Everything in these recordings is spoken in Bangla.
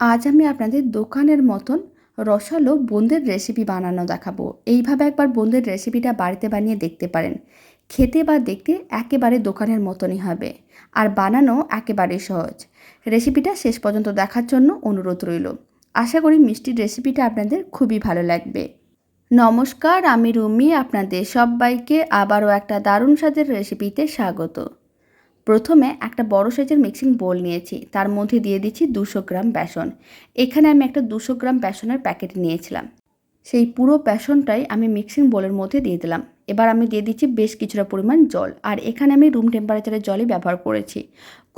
আজ আমি আপনাদের দোকানের মতন রসালো বোঁদের রেসিপি বানানো দেখাবো। এইভাবে একবার বোঁদের রেসিপিটা বাড়িতে বানিয়ে দেখতে পারেন। খেতে বা দেখতে একেবারে দোকানের মতনই হবে। আর বানানো একেবারে সহজ। রেসিপিটা শেষ পর্যন্ত দেখার জন্য অনুরোধ রইল। আশা করি মিষ্টির রেসিপিটা আপনাদের খুবই ভালো লাগবে। নমস্কার, আমি রুমি, আপনাদের সবাইকে আবারও একটা দারুণ স্বাদের রেসিপিতে স্বাগত। প্রথমে একটা বড় সাইজের মিক্সিং বোল নিয়েছি, তার মধ্যে দিয়ে দিচ্ছি দুশো গ্রাম বেসন। এখানে আমি একটা দুশো গ্রাম বেসনের প্যাকেট নিয়েছিলাম। সেই পুরো বেসনটাই আমি মিক্সিং বোলের মধ্যে দিয়ে দিলাম। এবার আমি দিয়ে দিচ্ছি বেশ কিছুটা পরিমাণ জল, আর এখানে আমি রুম টেম্পারেচারের জলই ব্যবহার করেছি।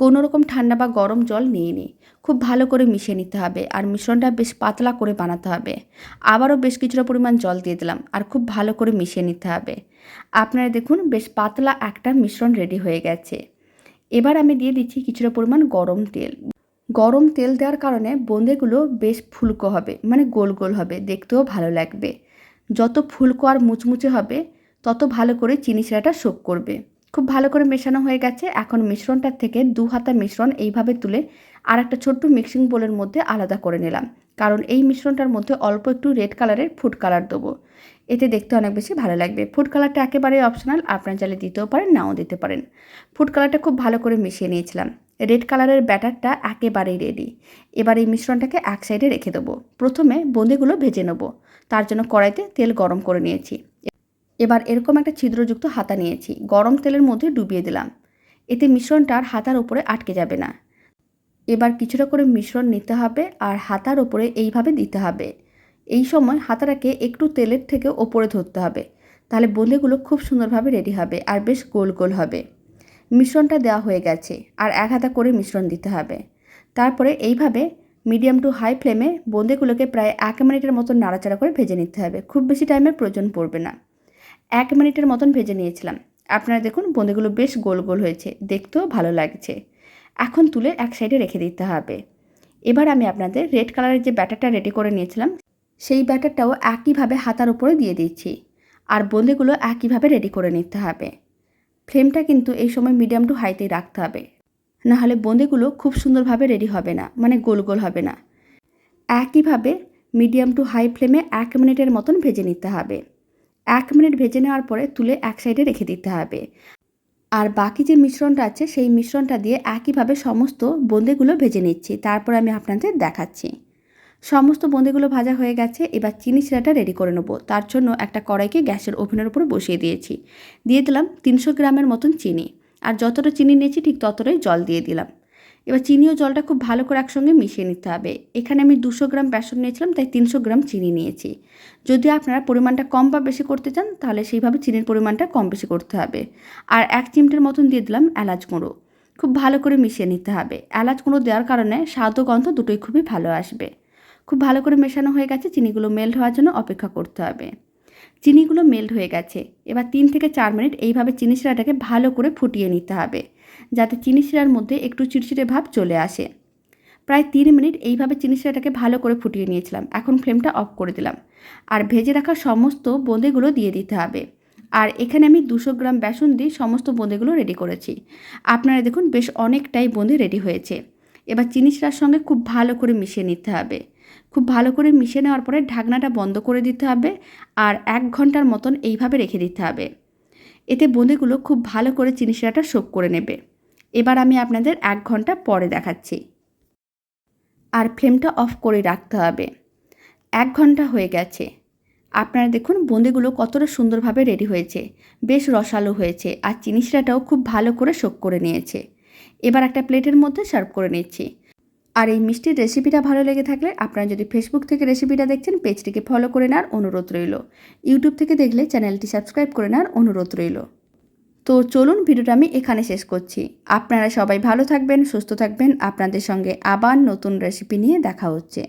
কোনো রকম ঠান্ডা বা গরম জল নিইনি। খুব ভালো করে মিশিয়ে নিতে হবে, আর মিশ্রণটা বেশ পাতলা করে বানাতে হবে। আবারও বেশ কিছুটা পরিমাণ জল দিয়ে দিলাম, আর খুব ভালো করে মিশিয়ে নিতে হবে। আপনারা দেখুন, বেশ পাতলা একটা মিশ্রণ রেডি হয়ে গেছে। এবার আমি দিয়ে দিচ্ছি কিছুটা পরিমাণ গরম তেল। গরম তেল দেওয়ার কারণে বোঁদেগুলো বেশ ফুলকো হবে মানে গোল গোল হবে, দেখতেও ভালো লাগবে। যত ফুলকো আর মুচমুচে হবে, তত ভালো করে চিনি শিরাটা শোক করবে। খুব ভালো করে মেশানো হয়ে গেছে। এখন মিশ্রণটার থেকে দু হাতা মিশ্রণ এইভাবে তুলে আর একটা ছোট্ট মিক্সিং বোলের মধ্যে আলাদা করে নিলাম। কারণ এই মিশ্রণটার মধ্যে অল্প একটু রেড কালারের ফুড কালার দেবো। এতে দেখতে অনেক বেশি ভালো লাগবে। ফুড কালারটা একেবারে অপশনাল আপনার চাইলে দিতেও পারেন, নাও দিতে পারেন। ফুড কালারটা খুব ভালো করে মিশিয়ে নিয়েছিলাম। রেড কালারের ব্যাটারটা একেবারেই রেডি এবার এই মিশ্রণটাকে এক সাইডে রেখে দেবো। প্রথমে বোঁদেগুলো ভেজে নেব। তার জন্য কড়াইতে তেল গরম করে নিয়েছি। এবার এরকম একটা ছিদ্রযুক্ত হাতা নিয়েছি। গরম তেলের মধ্যে ডুবিয়ে দিলাম। এতে মিশ্রণটা আর হাতার উপরে আটকে যাবে না। এবার কিছুটা করে মিশ্রণ নিতে হবে আর হাতার ওপরে এইভাবে দিতে হবে। এই সময় হাতাটাকে একটু তেলের থেকে ওপরে ধরতে হবে। তাহলে বোঁদেগুলো খুব সুন্দরভাবে রেডি হবে আর বেশ গোল গোল হবে। মিশ্রণটা দেওয়া হয়ে গেছে আর এক হাতা করে মিশ্রণ দিতে হবে। তারপরে এইভাবে মিডিয়াম টু হাই ফ্লেমে বোঁদেগুলোকে প্রায় এক মিনিটের মতো নাড়াচাড়া করে ভেজে নিতে হবে। খুব বেশি টাইমের প্রয়োজন পড়বে না। এক মিনিটের মতন ভেজে নিয়েছিলাম। আপনারা দেখুন বোঁদেগুলো বেশ গোল গোল হয়েছে। দেখতেও ভালো লাগছে। এখন তুলে এক সাইডে রেখে দিতে হবে। এবার আমি আপনাদের রেড কালারের যে ব্যাটারটা রেডি করে নিয়েছিলাম, সেই ব্যাটারটাও একইভাবে হাতার উপরে দিয়ে দিচ্ছি। আর বোঁদেগুলো একইভাবে রেডি করে নিতে হবে। ফ্লেমটা কিন্তু এই সময় মিডিয়াম টু হাইতেই রাখতে হবে। নাহলে বোঁদেগুলো খুব সুন্দরভাবে রেডি হবে না মানে গোল গোল হবে না। একইভাবে মিডিয়াম টু হাই ফ্লেমে এক মিনিটের মতন ভেজে নিতে হবে। এক মিনিট ভেজে নেওয়ার পরে তুলে এক সাইডে রেখে দিতে হবে। আর বাকি যে মিশ্রণটা আছে, সেই মিশ্রণটা দিয়ে একইভাবে সমস্ত বোঁদেগুলো ভেজে নিচ্ছি। তারপর আমি আপনাদের দেখাচ্ছি। সমস্ত বোঁদেগুলো ভাজা হয়ে গেছে, এবার চিনি শিরাটা রেডি করে নেব। তার জন্য একটা কড়াইকে গ্যাসের ওভেনের উপর বসিয়ে দিয়েছি। দিয়ে দিলাম তিনশো গ্রামের মতন চিনি। আর যতটা চিনি নিয়েছি, ঠিক ততটাই জল দিয়ে দিলাম। এবার চিনি ও জলটা খুব ভালো করে একসঙ্গে মিশিয়ে নিতে হবে। এখানে আমি দুশো গ্রাম বেসন নিয়েছিলাম, তাই তিনশো গ্রাম চিনি নিয়েছি। যদি আপনারা পরিমাণটা কম বা বেশি করতে চান, তাহলে সেইভাবে চিনির পরিমাণটা কম বেশি করতে হবে। আর এক চিমটের মতন দিয়ে দিলাম এলাচ গুঁড়ো। খুব ভালো করে মিশিয়ে নিতে হবে। এলাচ গুঁড়ো দেওয়ার কারণে স্বাদ ও গন্ধ দুটোই খুবই ভালো আসবে। খুব ভালো করে মেশানো হয়ে গেছে, চিনিগুলো মেল্ট হওয়ার জন্য অপেক্ষা করতে হবে। চিনিগুলো মেল্ট হয়ে গেছে। এবার তিন থেকে চার মিনিট এইভাবে চিনি শিরাটাকে ভালো করে ফুটিয়ে নিতে হবে, যাতে চিনি শিরার মধ্যে একটু চিড়চিড়ে ভাব চলে আসে। প্রায় তিন মিনিট এইভাবে চিনি শিরাটাকে ভালো করে ফুটিয়ে নিয়েছিলাম। এখন ফ্লেমটা অফ করে দিলাম। আর ভেজে রাখা সমস্ত বোঁদেগুলো দিয়ে দিতে হবে। আর এখানে আমি দুশো গ্রাম বেসন দিয়ে সমস্ত বোঁদেগুলো রেডি করেছি। আপনারা দেখুন বেশ অনেকটাই বোঁদে রেডি হয়েছে। এবার চিনি শিরার সঙ্গে খুব ভালো করে মিশিয়ে নিতে হবে। খুব ভালো করে মিশিয়ে নেওয়ার পরে ঢাকনাটা বন্ধ করে দিতে হবে আর এক ঘণ্টার মতন এইভাবে রেখে দিতে হবে। এতে বোঁদেগুলো খুব ভালো করে চিনি শিরাটা শোক করে নেবে। এবার আমি আপনাদের এক ঘণ্টা পরে দেখাচ্ছি। আর ফ্লেমটা অফ করে রাখতে হবে। এক ঘণ্টা হয়ে গেছে। আপনারা দেখুন বোঁদেগুলো কতটা সুন্দরভাবে রেডি হয়েছে। বেশ রসালো হয়েছে আর চিনি শিরাটাও খুব ভালো করে শোক করে নিয়েছে। এবার একটা প্লেটের মধ্যে সার্ভ করে নিচ্ছি। আর এই মিষ্টির রেসিপিটা ভালো লেগে থাকলে আপনারা যদি ফেসবুক থেকে রেসিপিটা দেখছেন পেজটিকে ফলো করে নেওয়ার অনুরোধ রইল। ইউটিউব থেকে দেখলে চ্যানেলটি সাবস্ক্রাইব করে নেওয়ার অনুরোধ রইল। তো চলুন ভিডিওটা আমি এখানে শেষ করছি। আপনারা সবাই ভালো থাকবেন, সুস্থ থাকবেন। আপনাদের সঙ্গে আবার নতুন রেসিপি নিয়ে দেখা হচ্ছে।